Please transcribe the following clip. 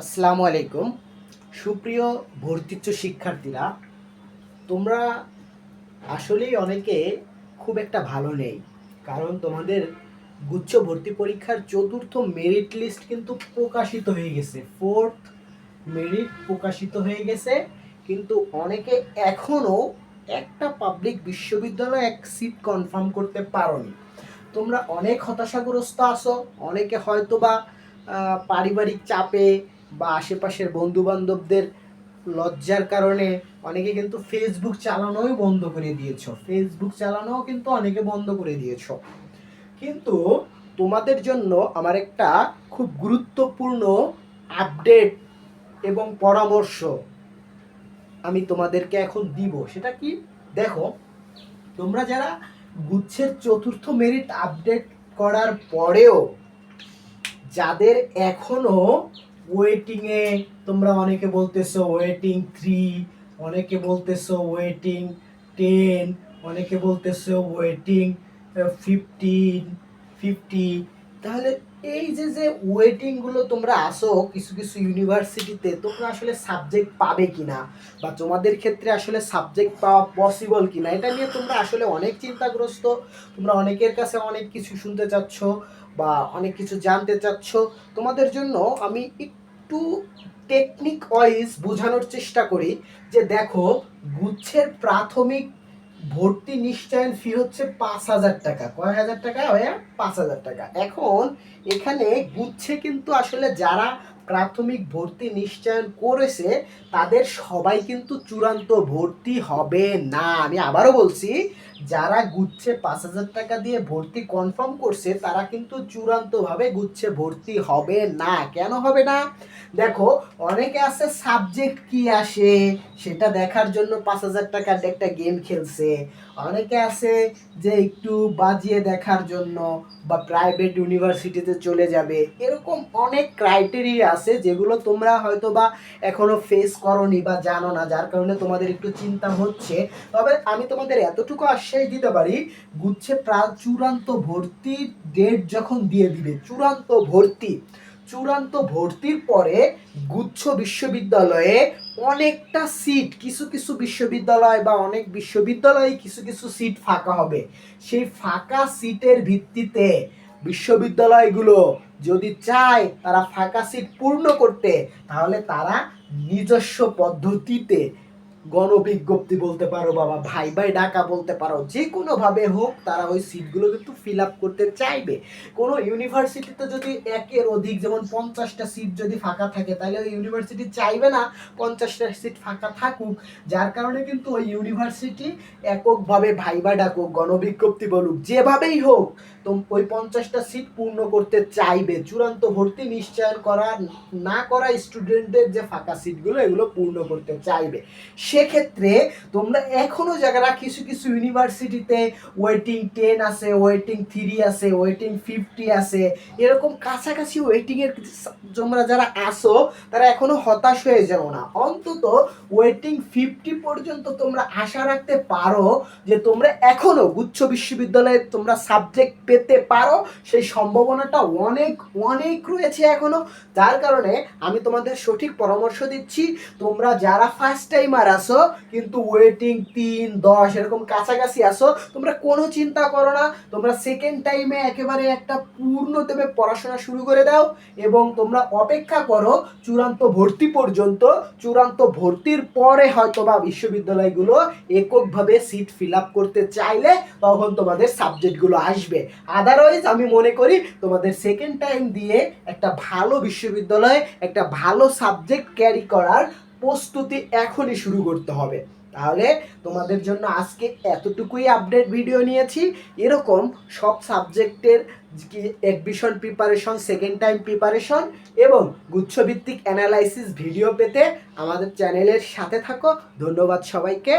আসসালামু আলাইকুম। সুপ্রিয় ভর্তিচ্ছ শিক্ষার্থীরা, তোমরা আসলেই অনেকে খুব একটা ভালো নেই, কারণ তোমাদের গুচ্ছ ভর্তি পরীক্ষার চতুর্থ মেরিট লিস্ট কিন্তু প্রকাশিত হয়ে গেছে। ফোর্থ মেরিট প্রকাশিত হয়ে গেছে, কিন্তু অনেকে এখনও একটা পাবলিক বিশ্ববিদ্যালয়ে এক সিট কনফার্ম করতে পারোনি। তোমরা অনেক হতাশাগ্রস্ত আছো, অনেকে হয়তো বা পারিবারিক চাপে বা আশেপাশের বন্ধু বান্ধবদের লজ্জার কারণে অনেকে কিন্তু ফেসবুক চালানোই বন্ধ করে দিয়েছ। ফেসবুক চালানোও কিন্তু অনেকে বন্ধ করে দিয়েছ। কিন্তু তোমাদের জন্য আমার একটা খুব গুরুত্বপূর্ণ আপডেট এবং পরামর্শ আমি তোমাদেরকে এখন দিব। সেটা কি? দেখো, তোমরা যারা গুচ্ছের চতুর্থ মেরিট আপডেট করার পরেও যাদের এখনও ওয়েটিংয়ে তোমরা অনেকে বলতেছো ওয়েটিং থ্রি অনেকে বলতেছো ওয়েটিং টেন অনেকে বলতেছো ওয়েটিং ফিফটিন ফিফটি তাহলে এই যে যে ওয়েটিংগুলো তোমরা আসো কিছু কিছু ইউনিভার্সিটিতে তোমরা আসলে সাবজেক্ট পাবে কিনা? বা তোমাদের ক্ষেত্রে আসলে সাবজেক্ট পাওয়া পসিবল কিনা? এটা নিয়ে তোমরা আসলে অনেক চিন্তাগ্রস্ত। তোমরা অনেকের কাছে অনেক কিছু শুনতে চাচ্ছ বা অনেক কিছু জানতে চাচ্ছ। তোমাদের জন্য আমি একটু টেকনিক ওয়াইজ বোঝানোর চেষ্টা করি যে, দেখো, গুচ্ছের প্রাথমিক ভর্তি নিশ্চয়ন ফি হচ্ছে পাঁচ হাজার টাকা। কয় হাজার টাকা হয়ে পাঁচ হাজার টাকা। এখন এখানে গুচ্ছে কিন্তু আসলে যারা প্রাথমিক ভর্তি নিশ্চয়ন করেছে, তাদের সবাই কিন্তু চূড়ান্ত ভর্তি হবে না। আমি আবারও বলছি যারা গুচ্ছে পাঁচ হাজার টাকা দিয়ে ভর্তি কনফার্ম করছে, তারা কিন্তু চূড়ান্তভাবে গুচ্ছে ভর্তি হবে না। কেন হবে না? দেখো, অনেকে আছে সাবজেক্ট কি আসে, সেটা দেখার জন্য পাঁচ হাজার টাকার একটা গেম খেলছে। অনেকে আছে যে একটু বাজিয়ে দেখার জন্য বা প্রাইভেট ইউনিভার্সিটিতে চলে যাবে। এরকম অনেক ক্রাইটেরিয়া আছে যেগুলো তোমরা হয়তো বা এখনও ফেস করনি বা জানো না, যার কারণে তোমাদের একটু চিন্তা হচ্ছে। তবে আমি তোমাদের এতটুকু আশ্বাস দিতে পারি গুচ্ছে চূড়ান্ত ভর্তির ডেট যখন দিয়ে দিবে, চূড়ান্ত ভর্তি। চূড়ান্ত ভর্তির পরে গুচ্ছ বিশ্ববিদ্যালয়ে অনেকটা সিট কিছু কিছু বিশ্ববিদ্যালয় বা অনেক বিশ্ববিদ্যালয়ে কিছু কিছু সিট ফাঁকা হবে। সেই ফাঁকা সিটের ভিত্তিতে বিশ্ববিদ্যালয়গুলো যদি চায় তারা ফাঁকা সিট পূর্ণ করতে, তাহলে তারা নিজস্ব পদ্ধতিতে গণবিজ্ঞপ্তি বলতে পারো বাবা ভাই ভাই ডাকা বলতে পারো, যে কোনোভাবে হোক তারা ওই সিটগুলো কিন্তু ফিল আপ করতে চাইবে। কোনো ইউনিভার্সিটিতে যদি একের অধিক যেমন পঞ্চাশটা সিট যদি ফাঁকা থাকে, তাহলে ওই ইউনিভার্সিটি চাইবে না পঞ্চাশটা সিট ফাঁকা থাকুক। যার কারণে কিন্তু ওই ইউনিভার্সিটি এককভাবে ভাইবা ডাকুক, গণবিজ্ঞপ্তি বলুক, যেভাবেই হোক, তো ওই পঞ্চাশটা সিট পূর্ণ করতে চাইবে। চূড়ান্ত ভর্তি নিশ্চয়ন করা, না করা স্টুডেন্টদের যে ফাঁকা সিটগুলো এগুলো পূর্ণ করতে চাইবে। সেক্ষেত্রে তোমরা এখনও যারা কিছু কিছু ইউনিভার্সিটিতে ওয়েটিং টেন আছে ওয়েটিং থ্রি আছে ওয়েটিং ফিফটি আছে। এরকম কাছাকাছি ওয়েটিংয়ের তোমরা যারা আসো তারা এখনও হতাশ হয়ে যাও না। অন্তত ওয়েটিং ফিফটি পর্যন্ত তোমরা আশা রাখতে পারো যে তোমরা এখনও গুচ্ছ বিশ্ববিদ্যালয়ে তোমরা সাবজেক্ট পেতে পারো। সেই সম্ভাবনাটা অনেক অনেক রয়েছে এখনও। যার কারণে আমি তোমাদের সঠিক পরামর্শ দিচ্ছি, তোমরা যারা ফার্স্ট টাইমার আসো কিন্তু ওয়েটিং তিন, দশ, এরকম কাছাকাছি আসো তোমরা কোনো চিন্তা করো না, তোমরা সেকেন্ড টাইমে একেবারে একটা পূর্ণ দেবে পড়াশোনা শুরু করে দাও, এবং তোমরা অপেক্ষা করো চূড়ান্ত ভর্তি পর্যন্ত, চূড়ান্ত ভর্তির পরে হয়তো বা বিশ্ববিদ্যালয়গুলো এককভাবে সিট ফিল আপ করতে চাইলে তখন তোমাদের সাবজেক্টগুলো আসবে। আদারওয়াইজ আমি মনে করি তোমাদের সেকেন্ড টাইম দিয়ে একটা ভালো বিশ্ববিদ্যালয়ে একটা ভালো সাবজেক্ট ক্যারি করার প্রস্তুতি এখনই শুরু করতে হবে। তাহলে তোমাদের জন্য আজকে এতটুকুই আপডেট ভিডিও নিয়েছি। এরকম সব সাবজেক্টের admission preparation second time preparation এবং গুচ্ছভিত্তিক অ্যানালাইসিস ভিডিও পেতে আমাদের চ্যানেলের সাথে থাকো। ধন্যবাদ সবাইকে।